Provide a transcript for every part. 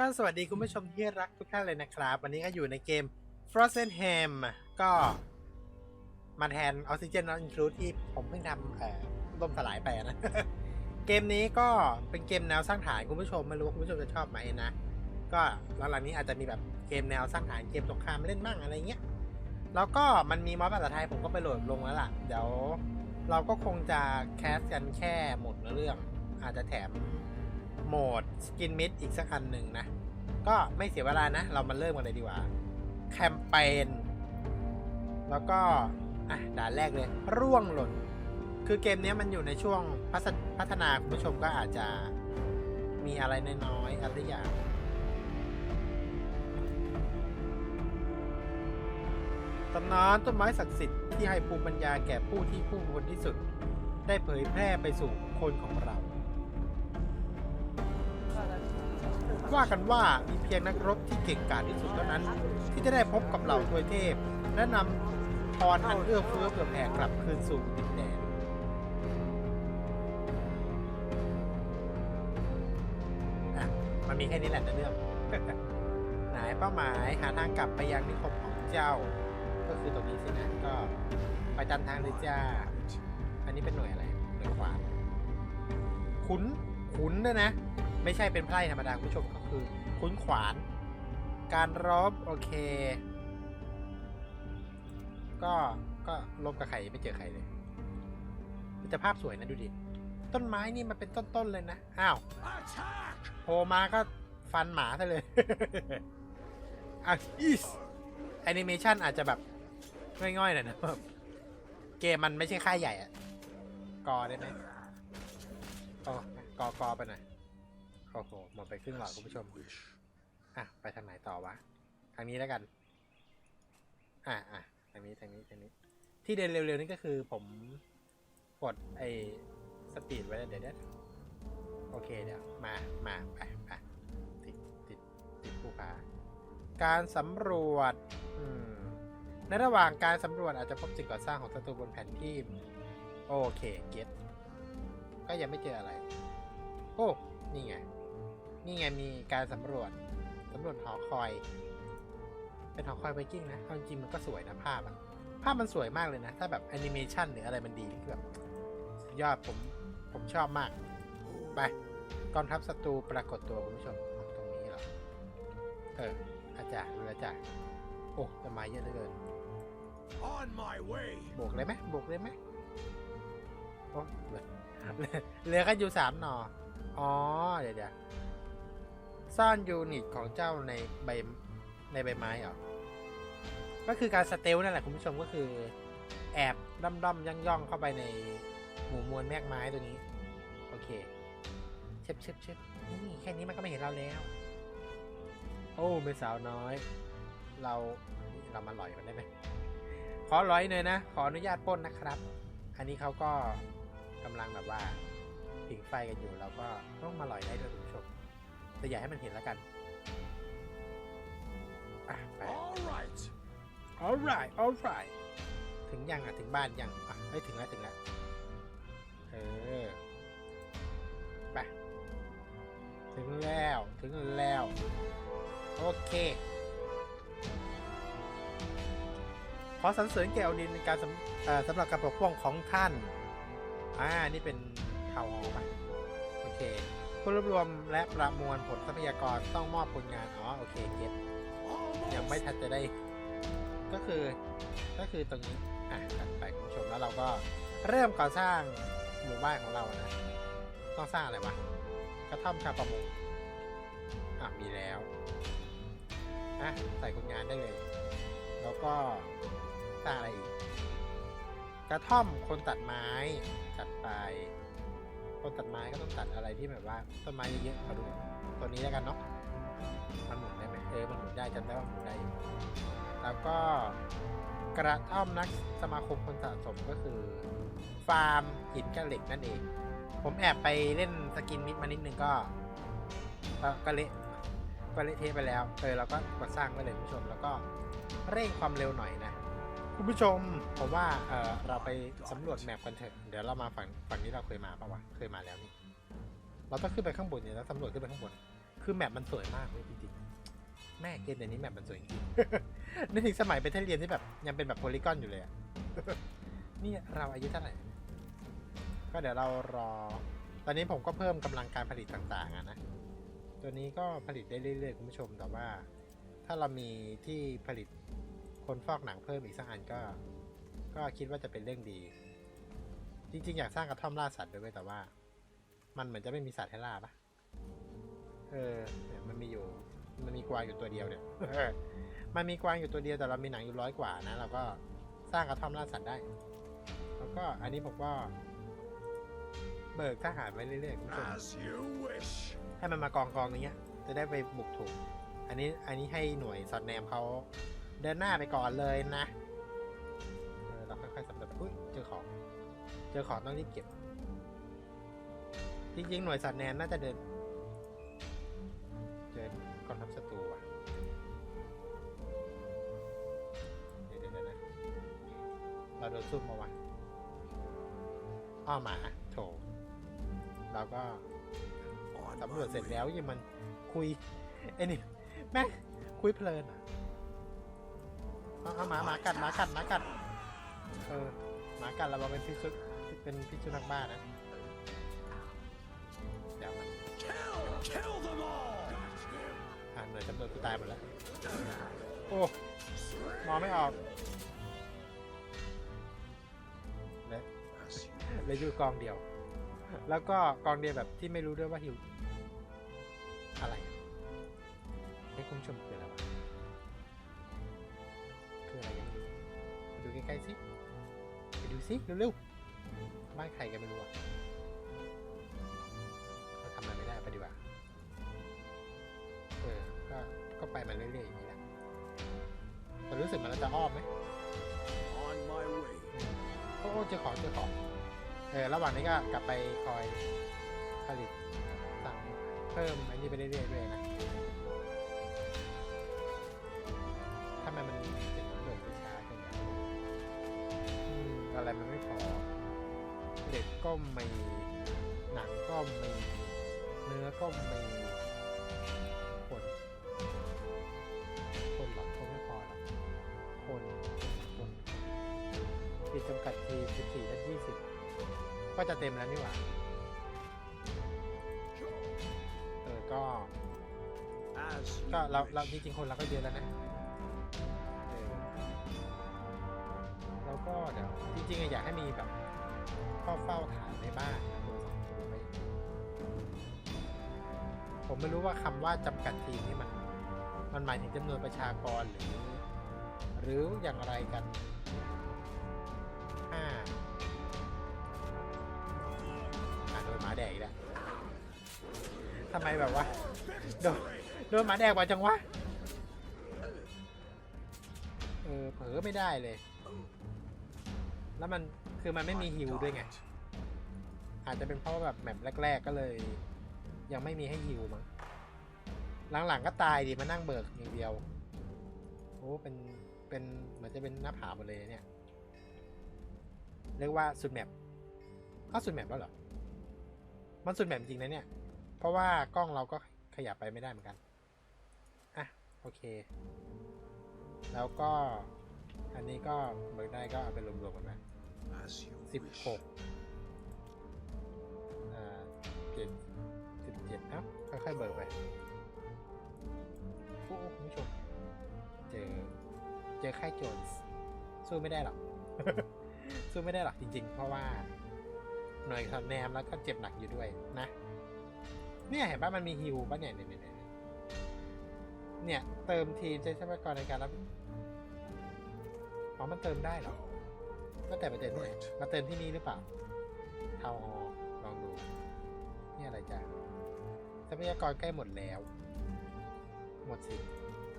ก็สวัสดีคุณผู้ชมที่รักทุกท่านเลยนะครับ วันนี้ก็อยู่ในเกม Frozen Ham ก็มาแทน Oxygen Not Include ที่ผมเพิ่งทำเอ่อล่มสลายไปนะ เกมนี้ก็เป็นเกมแนวสร้างฐานคุณผู้ชมไม่รู้ว่าคุณผู้ชมจะชอบไหมนะ ก็หลังๆนี้อาจจะมีแบบเกมแนวสร้างฐานเกมสงครามเล่นบ้างอะไรเงี้ยแล้วก็มันมีมอดภาษาไทยผมก็ไปโหลดลงแล้วล่ะ เดี๋ยวเราก็คงจะแคสกันแค่หมดเรื่อง อาจจะแถม โหมดสกินมิดอีกสักอันหนึ่งนะ ก็ไม่เสียเวลานะ เรามาเริ่มกันเลยดีกว่า แคมเปญ แล้วก็ อะ ด่านแรกเลย ร่วงหล่น คือเกมนี้มันอยู่ในช่วงพัฒพัฒนาคุณผู้ชมก็อาจจะมีอะไรน้อยๆอะไรอย่างตำนานต้นไม้ศักดิ์สิทธิ์ที่ให้ภูมิปัญญาแก่ผู้ที่ผู้คนที่สุด ได้เผยแพร่ไปสู่คนของเรา ว่ากันว่ามีเพียงนักรบที่เก่งกาจที่สุดเท่านั้น ที่จะได้พบกับเหล่าทวยเทพ และนำพรอันเอื้อเฟื้อเผื่อแผ่กลับคืนสู่ดินแดนอะมันมีแค่นี้แหละในเรื่องไหนเป้าหมายหาทางกลับไปยังนิคมของเจ้า ก็คือตรงนี้สินะก็ไปตามทางเลยจ้า อันนี้เป็นหน่วยอะไรหน่วยขวานขุนขุนด้วยนะ ไม่ใช่เป็นไพร่ธรรมดาคุณผู้ชมก็คือขุนขวาน การรบโอเค ก็ก็ลบกับใครไม่เจอใครเลยแต่ภาพสวยนะดูดิ ต้นไม้นี่มันเป็นต้นๆเลยนะ อ้าวโผล่มาก็ฟันหมาซะเลยอะอีสแอนิเมชันอาจจะแบบง่อยๆหน่อยนะเกมมันไม่ใช่ค่ายใหญ่อะกอได้ไหมกอกอกอไปหน่อย อ้โหหมดไปครึ่งหลอดคุณผู้ชมอะไปทางไหนต่อวะ ทางนี้แล้วกัน อะอะทางนี้ทางนี้ทางนี้ ที่เดินเร็วๆนี่ก็คือผมกดไอ้สปีดไว้แล้วเดี๋ยวเดี๋ยวโอเคเดี๋ยวมามาไปไปติดติดติดผู้พาการสำรวจอืมในระหว่างการสำรวจอาจจะพบสิ่งก่อสร้างของศัตรูบนแผนที่ โอเคเก็ตก็ยังไม่เจออะไร โอ้ นี่ไง นี่ไงมีการสำรวจสำรวจหอคอย เป็นหอคอยไวกิ้งนะเอาจริงๆมันก็สวยนะภาพอะภาพมันสวยมากเลยนะ ถ้าแบบแอนิเมชันหรืออะไรมันดีนี่คือแบบสุดยอดผมผมชอบมาก ไปกองทัพศัตรูปรากฏตัวคุณผู้ชมตรงนี้เหรอ เอออาจารย์เรือจ่าโอ้ต้นไม้เยอะเหลือเกิน On my way. บวกเลยไหมบวกเลยไหมโอ้เหลือเหลือกันอยู่สามหนออ๋อ เดี๋ยวเดี๋ยว ซ่อนยูนิตของเจ้าในใบในใบไม้เหรอ ก็คือการสเตลนั่นแหละคุณผู้ชมก็คือ แอบด้อมด้อมย่องย่องเข้าไปในหมู่มวลแมกไม้ตัวนี้ โอเคเชิบเชิบเชิบนี่แค่นี้มันก็ไม่เห็นเราแล้ว โอ้เป็นสาวน้อย เราเรามาลอยมันได้ไหมขอร้อยหน่อยนะ ขออนุญาตปล้นนะครับ อันนี้เขาก็กำลังแบบว่าผิงไฟกันอยู่เราก็ต้องมาลอยได้ด้วยคุณผู้ชม แต่อย่าให้มันเห็นแล้วกันอะไป All right. alright alright ถึงยังอะ ถึงบ้านยังอะเฮ้ยถึงแล้ว ถึงแล้ว เออ ไป ถึงแล้ว ถึงแล้ว โอเค ขอสรรเสริญแก่อดินในการสำเอ่อสำหรับการปกป้องของท่าน อ่า นี่เป็นเท่าหอปะโอเค ผู้รวบรวมและประมวลผลทรัพยากรต้องมอบผลงาน อ๋อ โอเคเก็ตยังไม่ทันจะได้ ก็คือ ก็คือตรงนี้ อะตัดไปคุณผู้ชมแล้วเราก็เริ่มก่อสร้างหมู่บ้านของเรานะ ต้องสร้างอะไรวะ กระท่อมชาวประมง อะ มีแล้ว อะ ใส่คนงานได้เลย แล้วก็สร้างอะไรอีก กระท่อมคนตัดไม้ตัดไป คนตัดไม้ก็ต้องตัดอะไรที่แบบว่าต้นไม้เยอะๆมาดูตัวนี้แล้วกันเนาะมันหมุนได้ไหมเออมันหมุนได้จำได้ว่าหมุนได้อยู่แล้วก็กระท่อมนักสมาคมคนสะสมก็คือ ฟาร์มหินกับเหล็กนั่นเอง ผมแอบไปเล่นสกินมิดมานิดนึงก็ก็ก็เละก็เละเทะไปแล้วเออเราก็กดสร้างไว้เลยคุณผู้ชมแล้วก็เร่งความเร็วหน่อยนะ คุณผู้ชมผมว่าเออเราไปสำรวจแมปกันเถอะเดี๋ยวเรามาฝั่งฝั่งนี้เราเคยมาปะวะเคยมาแล้วนี่เราต้องขึ้นไปข้างบนเนี่ยแล้วสำรวจขึ้นไปข้างบน คือแมปมันสวยมากเลยจริงๆแม่เกมเดี๋ยวนี้แมปมันสวยจริงนึกถึงสมัยเป็นเทเรียนที่แบบยังเป็นแบบโพลีกอนอยู่เลยอะนี่เราอายุเท่าไหร่ก็เดี๋ยวเรารอ ตอนนี้ผมก็เพิ่มกำลังการผลิตต่างๆอะนะ ตัวนี้ก็ผลิตได้เรื่อยๆคุณผู้ชมแต่ว่า ถ้าเรามีที่ผลิต คนฟอกหนังเพิ่มอีกสักอันก็ ก็คิดว่าจะเป็นเรื่องดี จริง ๆ อยากสร้างกระท่อมล่าสัตว์ด้วยเวยแต่ว่า มันเหมือนจะไม่มีสัตว์ให้ล่าปะเออเนี่ยมันมีอยู่ มันมีกวางอยู่ตัวเดียวเนี่ยมันมีกวางอยู่ตัวเดียวแต่เรามีหนังอยู่ร้อยกว่านะเราก็สร้างกระท่อมล่าสัตว์ได้ แล้วก็อันนี้ผมก็ เบิกทหารไว้เรื่อยๆคุณผู้ชม As you wish. ให้มันมากองกองอย่างเงี้ย จะได้ไปบุกถูก อันนี้อันนี้ให้หน่วยสอดแนมเขา เดินหน้าไปก่อนเลยนะ เออเราค่อยๆสำรวจอุ้ยเจอของ เจอของต้องรีบเก็บ จริงๆ หน่วยสอดแนมน่าจะเดิน เจอกองทัพศัตรูอะเดี๋ยวเดี๋ยวนะ เราโดนซุ่มมาวะอ้อหมาโถเราก็สำรวจเสร็จแล้วยังมันคุยไอ้นี่แม่คุยเพลินอะ เอาเอาหมาหมากัดหมากัดหมากัด เออหมากัดเราเป็นพิษสุเป็นพิษสุนัขบ้านะเดี๋ยวมัน Kill! Kill them all! อ่านหน่วยจำนวนกูตายหมดแล้ว โอ้มองไม่ออกเหลย As you เหลยอยู่กองเดียว แล้วก็กองเดียวแบบที่ไม่รู้ด้วยว่าหิวอะไรให้คุณผู้ชมคืออะไรวะ คืออะไรยังไม่รู้ไปดูใกล้ๆสิไปดูสิเร็วๆบ้านใครกันไม่รู้อะเราทำอะไรไม่ได้ไปดีกว่าเออก็ก็ไปมาเรื่อยๆอย่างนี้แหละแต่รู้สึกมันจะอ้อมไหม on my way. โอ้โอ้เจอของเจอของเออระหว่างนี้ก็กลับไปคอยผลิตสั่งเพิ่มอันนี้ไปเรื่อยๆด้วยนะ กก็มี หนังก็มี เนื้อก็มีคน คนหรอกคนไม่พอหรอกคนคนขีดจำกัดที14และ20 ก็จะเต็มแล้วนี่หว่าเออก็ ก็เราเราจริงๆคนเราก็เยอะแล้วนะแล้วก็เดี๋ยวจริงๆอยากให้มีแบบ เฝ้าเฝ้าฐานในบ้านนะตัวสองตัวไว้ผมไม่รู้ว่าคำว่าจำกัดทีมนี่มัน มันหมายถึงจำนวนประชากรหรือ หรืออย่างไรกันห้าอะโดนหมาแดกอีกแล้วทำไมแบบว่าโดนโดนหมาแดกบ่อยจังวะ เออเผลอไม่ได้เลย แล้วมัน คือมันไม่มีฮิวด้วยไง อาจจะเป็นเพราะว่าแบบแมปแรก ๆ ก็เลย ยังไม่มีให้ฮิวมั้ง หลังๆก็ตายดิมานั่งเบิกอย่างเดียว โอ้เป็น เป็นเหมือนจะเป็นหน้าผาหมดเลยเนี่ย เรียกว่าสุดแมปอ้าวสุดแมปแล้วเหรอ มันสุดแมปจริงนะเนี่ย เพราะว่ากล้องเราก็ขยับไปไม่ได้เหมือนกัน อะ โอเค แล้วก็อันนี้ก็เบิกได้ก็เอาไปรวมๆกันไหม As you สิบหกอ่าเจ็ดสิบเจ็ดเอ้าค่อยๆเบิกไปโอ้คุณผู้ชมเจอเจอค่ายโจรส์สู้ไม่ได้หรอกสู้ไม่ได้หรอกจริง ๆ เพราะว่าหน่วยคะแนนแล้วก็เจ็บหนักอยู่ด้วยนะ เนี่ยเห็นป่ะมันมีฮิวป่ะเนี่ยเนี่ยเนี่ยเนี่ยเนี่ยเติมทีมใช้ทรัพยากรในการรับอ๋อมันเติมได้เหรอ ก็แต่มาเติมที่ไหนมาเติมที่นี่หรือเปล่าเทาฮอลองดูนี่อะไรจ้ะทรัพยากรใกล้หมดแล้ว หมดสิ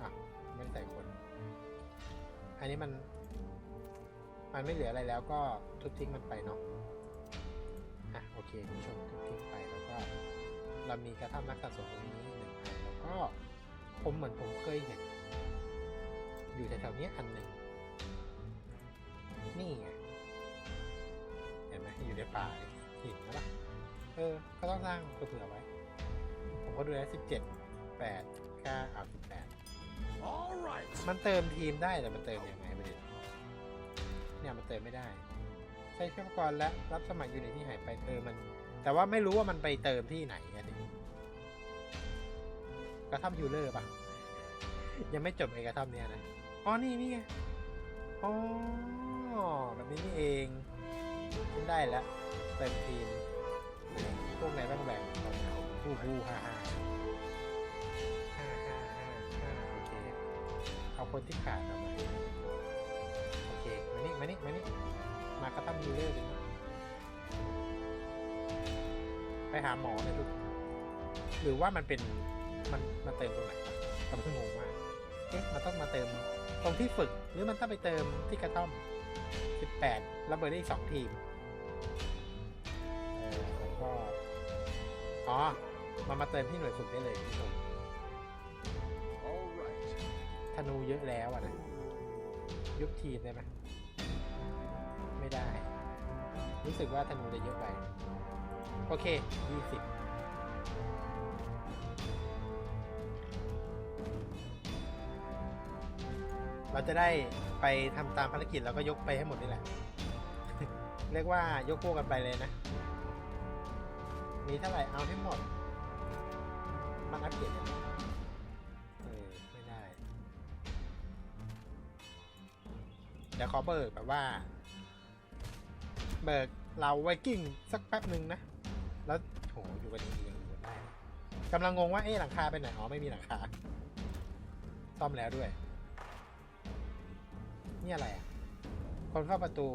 อะไม่ได้ใส่คน อันนี้มัน มันไม่เหลืออะไรแล้วก็ทุบทิ้งมันไปเนาะอะโอเคคุณผู้ชมทุบทิ้งไปแล้วก็ เรามีกระท่อมนักสะสมตรงนี้หนึ่งอันแล้วก็ผมเหมือนผมเคยเห็นอยู่แถวๆเนี้ยอันหนึ่งนี่ไงเห็นไหมอยู่ ในป่าหินนะล่ะเออ ก็ต้องสร้างเผื่อๆไว้ ผมก็ดูแล้วสิบเจ็ดแปดเก้าเอาสิบแปด All right. มันเติมทีมได้แต่มันเติมยังไงประเด็นเนี่ยมันเติมไม่ได้ ใช้ทรัพยากรและรับสมัครยูนิตที่หายไปเติมมัน แต่ว่าไม่รู้ว่ามันไปเติมที่ไหนอะดิกระทำฮิลเลอร์ปะยังไม่จบไอ้กระทำเนี่ยนะอ๋อนี่นี่ไงอ๋อแบบนี้นี่เอง ขึ้นได้แล้วเติมทีมไหนพวกไหนบ้างแบ่งตอนเอาฮู้ฮู้ฮ่าฮ่าฮ่าฮ่าฮ่าฮ่าโอเคเอาคนที่ขาดออกมาโอเคมานี่มานี่มานี่มากระทำยูเลอร์ดิไปหาหมอเลยลูกหรือว่ามันเป็นมันมันเติมตรงไหนวะกำลังงงมากเอ๊ะมันต้องมาเติมตรงที่ฝึกหรือมันต้องไปเติมที่กระท่อม 18 แล้วเบอร์ได้อีกสองทีมแล้วก็ อ๋อ มามาเติมที่หน่วยฝึกได้เลยทุกคนธนูเยอะแล้วอะนะ ยุบทีมได้ไหมไม่ได้ รู้สึกว่าธนูจะเยอะไป โอเค 20 เราจะได้ไปทำตามภารกิจแล้วก็ยกไปให้หมดนี่แหละ เรียกว่ายกพวกกันไปเลยนะ มีเท่าไหร่เอาให้หมด มันอัปเดยังไงเออไม่ได้ เดี๋ยวขอเบิกแบบว่า เบิกเราไวกิ้งสักแป๊บหนึ่งนะ แล้วโหอยู่กันดีๆยังอยู่ได้กำลังงงว่าเอ๊ะหลังคาไปไหนอ๋อไม่มีหลังคาซ่อมแล้วด้วย นี่อะไรอะ คนเข้าประตู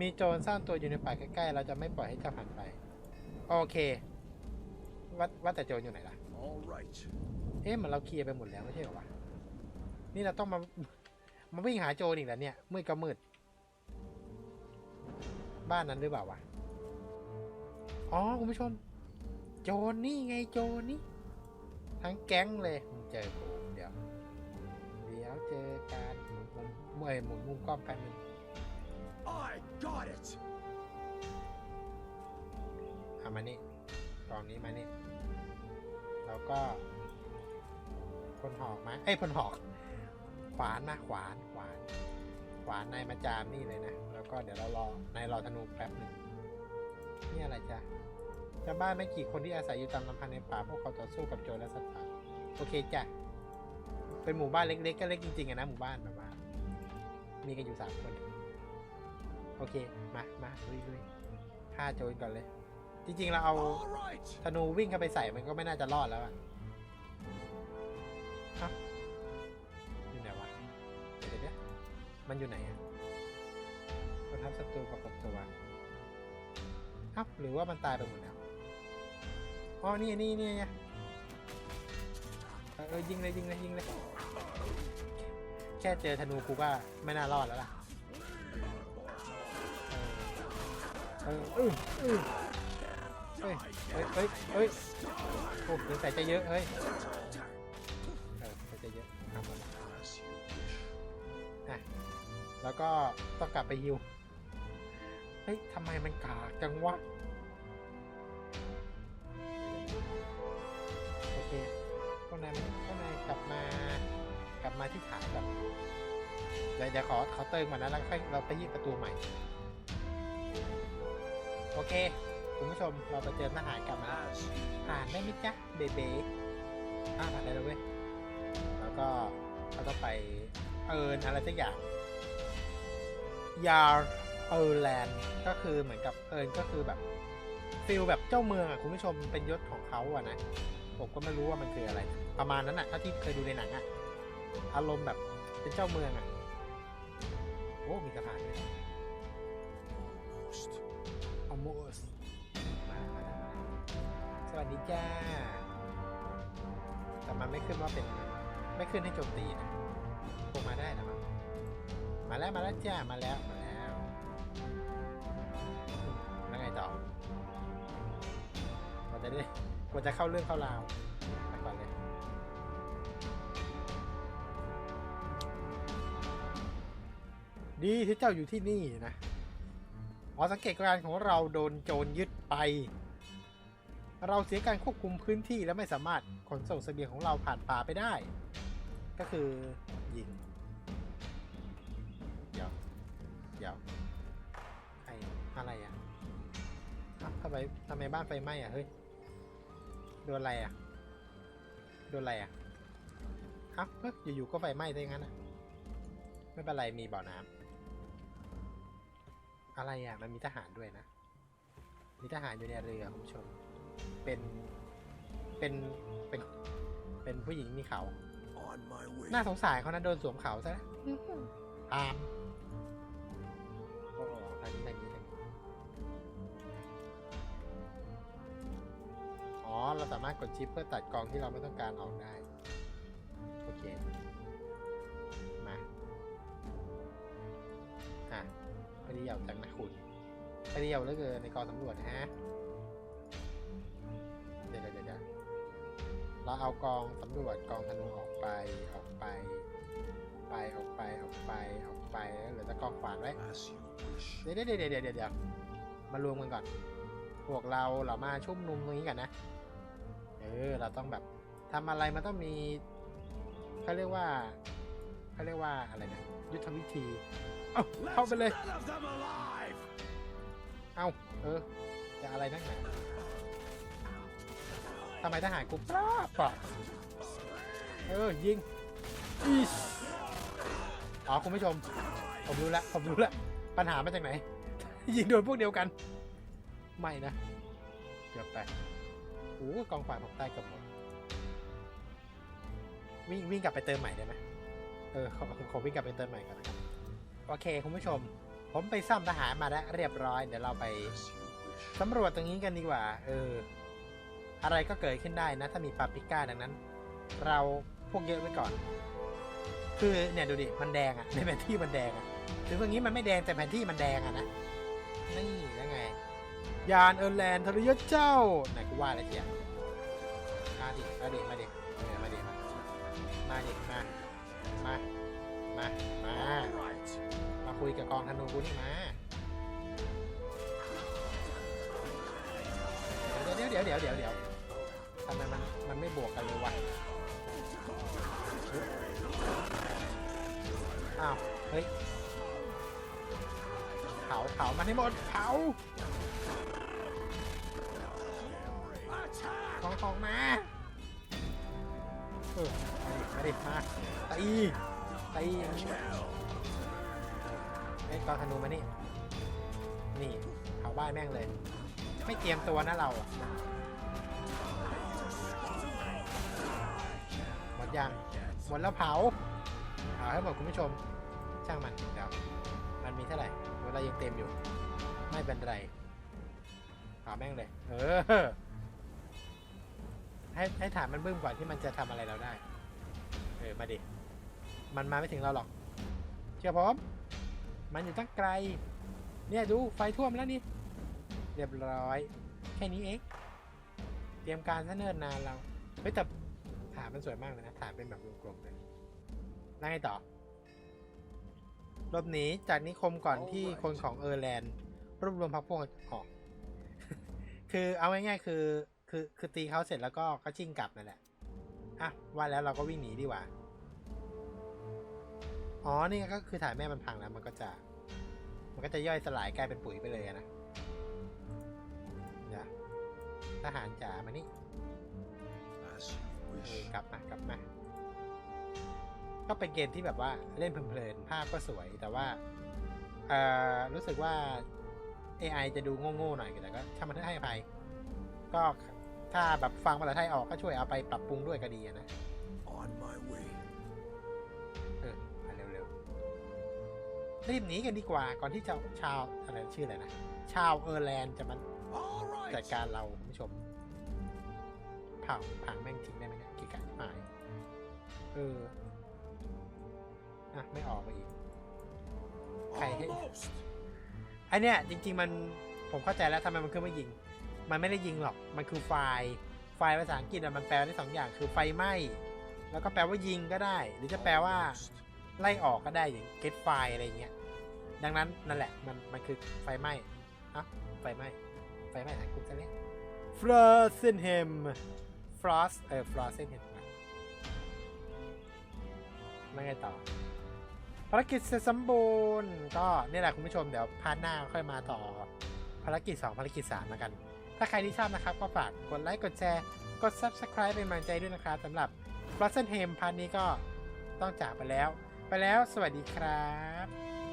มีโจรซ่อนตัวอยู่ในป่าใกล้ๆ เราจะไม่ปล่อยให้เจ้าผ่านไป โอเค ว่าว่าแต่โจรอยู่ไหนล่ะ All right. เอ๊ะเหมือนเราเคลียร์ไปหมดแล้วไม่ใช่เหรอวะ นี่เราต้องมา มาวิ่งหาโจรอีกแล้วเนี่ย มืดก็มืด บ้านนั้นหรือเปล่าวะ อ๋อคุณผู้ชม โจรนี่ไงโจรนี่ ทั้งแก๊งเลยมึงเจอกู อยหมุนมุมกล้องแป๊บนึง I got it. เอามานี่กล่องนี้มานี่แล้วก็พลหอกมาเอ้ยพลหอก ขวานมาขวานขวาน ขวานนายมาจามนี่เลยนะ แล้วก็เดี๋ยวเรารอนายรอธนูแป๊บหนึ่งนี่อะไรจ๊ะชาวบ้านไม่กี่คนที่อาศัยอยู่ตามลำพังในป่าพวกเขาต่อสู้กับโจรและสัตว์ป่าโอเคจ้ะเป็นหมู่บ้านเล็กๆก็เล็กจริงๆอะนะหมู่บ้านแบบว่า มีกันอยู่สามคน โอเค มา มาลุยลุยฆ่าโจรก่อนเลย จริง ๆ เราเอาธนูวิ่งเข้าไปใส่มันก็ไม่น่าจะรอดแล้วอะเอ้าอยู่ไหนวะ เดี๋ยวเดี๋ยวมันอยู่ไหนอะเราทำศัตรูปรากฏตัวเอ้าหรือว่ามันตายไปหมดแล้ว อ๋อ นี่นี่นี่ไงเออยิงเลยยิงเลยยิงเลย แค่เจอธนูกูก็ไม่น่ารอดแล้วล่ะเออเออเออเฮ้ย เฮ้ย เฮ้ยเฮ้ยโอ้ถึงใส่ใจเยอะ เฮ้ยเออใส่ใจเยอะทำหมด As you wish. อะแล้วก็ต้องกลับไปฮิว เฮ้ยทำไมมันกากจังวะ โอเคพวกนายมันพวกนายกลับมา กลับมาที่ฐานก่อนเดี๋ยวเดี๋ยวขอขอเติมก่อนนะแล้วค่อยเราไปยี่ประตูใหม่ โอเค คุณผู้ชมเราไปเจอทหารกลับมาผ่านได้ไหมจ๊ะเบเบ้อ่าผ่านได้แล้วเว้ยแล้วก็เขาต้องไปเอิร์นอะไรสักอย่างยาร์เออร์แลนด์ก็คือเหมือนกับเอิร์นก็คือแบบฟิลแบบเจ้าเมืองอะคุณผู้ชมเป็นยศของเขาอะนะผมก็ไม่รู้ว่ามันคืออะไร ประมาณนั้นอะถ้าที่เคยดูในหนังอะ อารมณ์แบบเป็นเจ้าเมืองอะ โอ้ มีสะพานด้วย Almost. almost มามาแล้วมาแล้สวัสดีจ้า แต่มันไม่ขึ้นว่าเป็น ไม่ขึ้นให้โจมตีนะคงมาได้นะมั้งมาแล้วมาแล้วจ้า มาแล้ว มาแล้วแล้วไงต่อเราจะได้กว่าจะเข้าเรื่องเข้าราว ดีที่เจ้าอยู่ที่นี่นะอ๋อสังเกตการของเราโดนโจรยึดไป เราเสียการควบคุมพื้นที่และไม่สามารถขนส่งเสบียงของเราผ่านป่าไปได้ ก็คือยิงเดี๋ยวเดี๋ยวไออะไรอะทำไมทำไมบ้านไฟไหม้อะเฮ้ยโดนอะไรอะโดนอะไรอะเอ้าเฮ้ยอยู่ๆก็ไฟไหม้ได้งั้นอะไม่เป็นไรมีบ่อน้ำ อะไรอะ มันมีทหารด้วยนะ มีทหารอยู่ในเรือคุณผู้ชม เป็น เป็น เป็น เป็นผู้หญิงมีเขา On my way. น่าสงสารเขานะโดนสวมเขาซะแล้วตามโอ้ทางนี้ทางนี้ทางนี้อ๋อ เราสามารถกดชิปเพื่อตัดกองที่เราไม่ต้องการออกได้ พอดีเอาจังนะคุณพอดีเอาเหลือเกินในกองสำรวจนะฮะเดี๋ยวเดี๋ยวเดี๋ยวเราเอากองสำรวจกองธนูออกไปออกไป ไปออกไปออกไปออกไปแล้วเหลือแต่กองขวานไว้ As you wish. เดี๋ยวเดี๋ยวเดี๋ยวเดี๋ยวเดี๋ยวเดี๋ยวมารวมกันก่อน พวกเราเรามาชุ่มนุมตรงนี้กันนะ เออเราต้องแบบทำอะไรมันต้องมีเขาเรียกว่าเขาเรียกว่าอะไรนะยุทธวิธี เอาเข้าไปเลย เอาเออ จะอะไรนักหนาทำไมทหารกูปลาปะเออ ยิงอีสอ๋อ คุณผู้ชม ผมรู้แล้ว ผมรู้แล้ว ปัญหามาจากไหน ยิงโดนพวกเดียวกัน ไม่นะ เกือบไปโอ้กองฝ่ายผมใต้กือบหมดวิ่งวิ่งกลับไปเติมใหม่ได้ไหมเออขอขอวิ่งกลับไปเติมใหม่ก่อนนะครับ โอเคคุณผู้ชม ผมไปซ่อมทหารมาแล้วเรียบร้อย เดี๋ยวเราไปสำรวจตรงนี้กันดีกว่า เออ อะไรก็เกิดขึ้นได้นะ ถ้ามีปาปริก้าดังนั้น เราพวกเยอะไว้ก่อน คือเนี่ยดูดิ มันแดงอะในแผนที่มันแดงอะถึงตรงนี้มันไม่แดงแต่แผนที่มันแดงอะนะ นี่แล้วไง ยานเออร์แลนด์ทรยศเจ้า ไหนกูว่าแล้วเจียมาดิมาดิมาดิมาดิมามาดิมามามามา คุยกับกองธนูกูนี่มาเดี๋ยวเดี๋ยวเดี๋ยวเดี๋ยวเดี๋ยวทำไมมันมันไม่บวกกันเลยวะอ้าว เฮ้ย เผาเผามันให้หมด เผาของของมาเออมาดิมาตีตีอย่างนี้ เฮ้กองธนูมานี่ นี่เผาบ้านแม่งเลย ไม่เตรียมตัวนะเราอะหมดยังหมดแล้วเผาเผาให้หมดคุณผู้ชม ช่างมันเดี๋ยวมันมีเท่าไหร่เวลายังเต็มอยู่ ไม่เป็นไรเผาแม่งเลย เออ ให้ให้ถามมันบึ้มก่อนที่มันจะทำอะไรเราได้ เออ มาดิ มันมาไม่ถึงเราหรอก เชื่อผม มันอยู่ตั้งไกล เนี่ยดูไฟท่วมแล้วนี่ เรียบร้อย แค่นี้เอง เตรียมการซะเนิ่นนานเรา เฮ้ยแต่ฐานมันสวยมากเลยนะฐานเป็นแบบวงกลมเลยแล้วไงต่อหลบหนีจากนิคมก่อนที่คนของเออร์แลนด์รวบรวมพรรคพวกออก คือเอาง่ายๆคือ คือคือตีเขาเสร็จแล้วก็ก็ชิ่งกลับนั่นแหละ อะว่าแล้วเราก็วิ่งหนีดีกว่า อ๋อ นี่ก็คือถ่ายแม่มันพังแล้วมันก็จะ มันก็จะย่อยสลายกลายเป็นปุ๋ยไปเลยอะนะเดี๋ยวทหารจ๋ามานี่ As you เอ wish. อกลับมากลับมาก็เป็นเกมที่แบบว่าเล่นเพลินๆภาพก็สวยแต่ว่าเอ่อรู้สึกว่า AI จะดูโง่ๆหน่อยแต่ก็ช่างมันเถอะให้อภัยก็ถ้าแบบฟังภาษาไทยออกก็ช่วยเอาไปปรับปรุงด้วยก็ดีอะนะ รีบหนีกันดีกว่าก่อนที่จะชาวอะไรชื่ออะไรนะ ชาวเออร์แลนด์จะมัน All จัด right. การเราคุณผู้ชมเผาผังแม่งทิ้งได้ไหมเนี่ยกี่กันหายเอออะไม่ออกมาอีกใครให้ Almost. ไอเนี้ยจริง ๆ มันผมเข้าใจแล้วทำไมมันขึ้นไม่ยิง มันไม่ได้ยิงหรอกมันคือไฟล์ไฟล์ภาษาอังกฤษอะมันแปลได้สองอย่างคือไฟไหม้แล้วก็แปลว่ายิงก็ได้ หรือจะแปลว่า Almost. ไล่ออกก็ได้อย่าง get file อะไรเงี้ย ดังนั้นนั่นแหละมันมันคือไฟไหม้อะไฟไหม้ไฟไหม้หายคุกซะแล้วฟรอสเซนเฮมฟรอสเออฟรอสเซนเฮมไม่ไงต่อภารกิจเสร็จสมบูรณ์ก็นี่แหละคุณผู้ชมเดี๋ยวพาร์ทหน้าค่อยมาต่อ ภารกิจ 2 ภารกิจ3แล้วกัน ถ้าใครที่ชอบนะครับ ก็ฝากกดไลค์กดแชร์กด Subscribe เป็นกำลังใจด้วยนะครับสำหรับ f r o z e n h a m พาร์ทนี้ก็ต้องจากไปแล้ว ไปแล้วสวัสดีครับ